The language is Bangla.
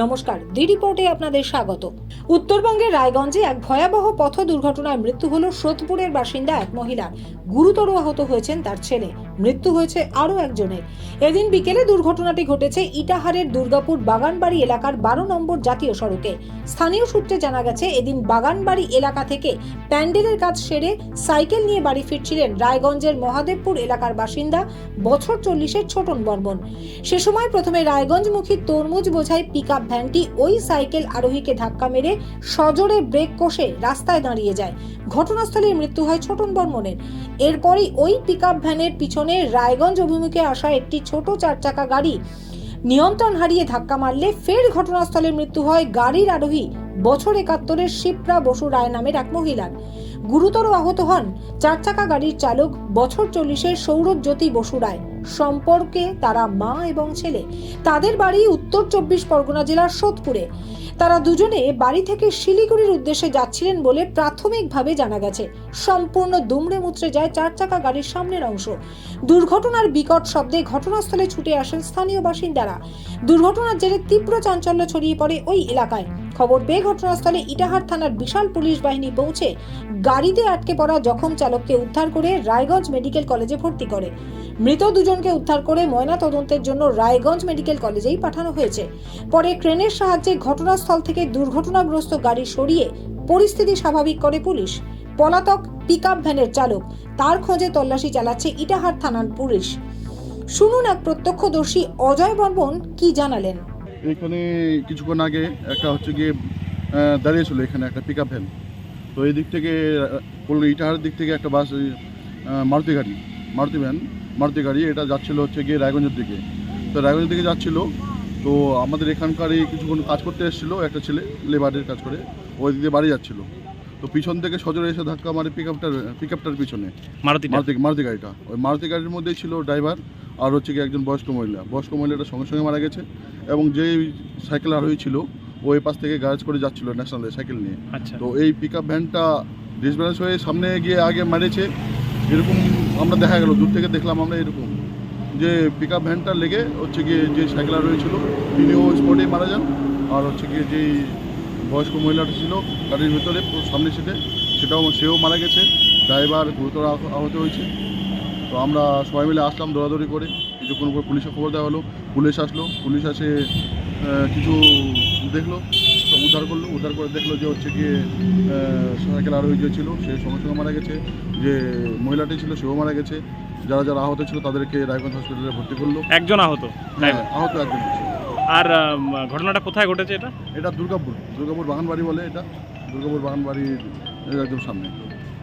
নমস্কার দি রিপোর্টে আপনাদের স্বাগত। উত্তরবঙ্গের রায়গঞ্জে এক ভয়াবহ পথ দুর্ঘটনায় মৃত্যু হল সোদপুরের বাসিন্দা এক মহিলার গুরুতর আহত হয়েছেন তার ছেলে। মৃত্যু হয়েছে আরও একজনের। এদিন বিকেলে দুর্ঘটনাটি ঘটেছে ইটাহারের দুর্গাপুর বাগানবাড়ি এলাকার বারো নম্বর জাতীয় সড়কে। স্থানীয় সূত্রে জানা গেছে, এদিন বাগানবাড়ি এলাকা থেকে প্যান্ডেলের কাজ সেরে সাইকেল নিয়ে বাড়ি ফিরছিলেন রায়গঞ্জের মহাদেবপুর এলাকার বাসিন্দা বছর চল্লিশের ছোটন বর্মন। সে সময় প্রথমে রায়গঞ্জমুখী তরমুজ বোঝাই পিক ভ্যানটি ওই সাইকেল আরোহীকে ধাক্কা মেরে সজোরে ব্রেক কষে রাস্তায় দাঁড়িয়ে যায়। ঘটনাস্থলে মৃত্যু হয় ছোটন বর্মনের। এরপরই ওই পিক ভ্যানের পিছনে রায়গঞ্জ অভিমুখে আসা একটি ছোট চার চাকা গাড়ি নিয়ন্ত্রণ হারিয়ে ধাক্কা মারলে ফের ঘটনাস্থলে মৃত্যু হয় গাড়ির আরোহী বছর একাত্তরের শিপ্রা বসু রায় নামের এক মহিলার। গুরুতর আহত হন চার চাকা গাড়ির চালক বছর চল্লিশের সৌরভ জ্যোতি বসু রায়। সম্পর্কে তারা মা এবং ছেলে। তাদের বাড়ি উত্তর চব্বিশ পরগনা জেলার সোদপুরে। তারা দুজনে বাড়ি থেকে শিলিগুড়ির উদ্দেশ্যে যাচ্ছিলেন বলে প্রাথমিকভাবে জানা গেছে। সম্পূর্ণ দুমড়ে মুচড়ে যায় চার চাকা গাড়ির সামনের অংশ। দুর্ঘটনার বিকট শব্দে ঘটনাস্থলে ছুটে আসেন স্থানীয় বাসিন্দারা। দুর্ঘটনার জেরে তীব্র চাঞ্চল্য ছড়িয়ে পড়ে ওই এলাকায়। খবর পেয়ে ঘটনাস্থলে ইটাহার থানার বিশাল পুলিশ বাহিনী পৌঁছে গাড়িতে আটকে পড়া জখম চালককে উদ্ধার করে রায়গঞ্জ মেডিকেল কলেজে ভর্তি করে। মৃত দুজনকে উদ্ধার করে ময়না তদন্তের জন্য রায়গঞ্জ মেডিকেল কলেজেই পাঠানো হয়েছে। পরে ক্রেনের সাহায্যে ঘটনাস্থল থেকে দুর্ঘটনাগ্রস্ত গাড়ি সরিয়ে পরিস্থিতি স্বাভাবিক করে পুলিশ। পলাতক পিকআপ ভ্যানের চালক তার খোঁজে তল্লাশি চালাচ্ছে ইটাহার থানার পুলিশ। শুনুন এক প্রত্যক্ষদর্শী অজয় বর্মন কি জানালেন। এখানে কিছুক্ষণ আগে একটা হচ্ছে গিয়ে দাঁড়িয়েছিল এখানে একটা পিক ভ্যান। তো এই দিক থেকে ইটাহার দিক থেকে একটা বাস মারুতি গাড়ি, মারুতি ভ্যান মারুতি গাড়ি এটা যাচ্ছিল হচ্ছে গিয়ে রায়গঞ্জের দিকে। তো রায়গঞ্জের দিকে যাচ্ছিল তো আমাদের এখানকারই কিছুক্ষণ কাজ করতে এসেছিল একটা ছেলে লেবারের কাজ করে ওই দিকে বাড়ি যাচ্ছিল। তো পিছন থেকে সজোরে এসে ধাক্কা মারে পিক আপটার পিক আপটার পিছনে মারুতি মারুতি গাড়িটা। ওই মারুতি গাড়ির মধ্যেই ছিল ড্রাইভার আর হচ্ছে কি একজন বয়স্ক মহিলা। বয়স্ক মহিলাটা সঙ্গে সঙ্গে মারা গেছে এবং যেই সাইকেল আরোহী ছিল ও এই পাশ থেকে গ্যারেজ করে যাচ্ছিল ন্যাশনাল সাইকেল নিয়ে। আচ্ছা। তো এই পিক আপ ভ্যানটা ডিসব্যালেন্স হয়ে সামনে গিয়ে আগে মেরেছে এরকম আমরা দেখা গেল, দূর থেকে দেখলাম আমরা এরকম যে পিক আপ ভ্যানটা লেগে হচ্ছে গিয়ে যে সাইকেল আরোহী ছিল তিনিও স্পটেই মারা যান। আর হচ্ছে গিয়ে যেই বয়স্ক মহিলাটা ছিল, গাড়ির ভিতরে, সামনে সিটে সেটাও, সেও মারা গেছে ড্রাইভার গুরুতর আহত হয়েছে। তো আমরা সবাই মিলে আসলাম দৌড়াদৌড়ি করে, কিছুক্ষণ পর পুলিশে খবর দেওয়া হলো, পুলিশ আসলো, পুলিশ আসে কিছু দেখল। উদ্ধার করল উদ্ধার করে দেখল যে হচ্ছে গিয়ে সাইকেল আরোহী যে ছিল সে সঙ্গে সঙ্গে মারা গেছে। যে মহিলাটি ছিল সেও মারা গেছে। যারা যারা আহত ছিল তাদেরকে রায়গঞ্জ হসপিটালে ভর্তি করল। একজন আহত? হ্যাঁ আহত একজন আর ঘটনাটা কোথায় ঘটেছে এটা? এটা দুর্গাপুর দুর্গাপুর বাগানবাড়ি বলে এটা। দুর্গাপুর বাগানবাড়ির একদম সামনে।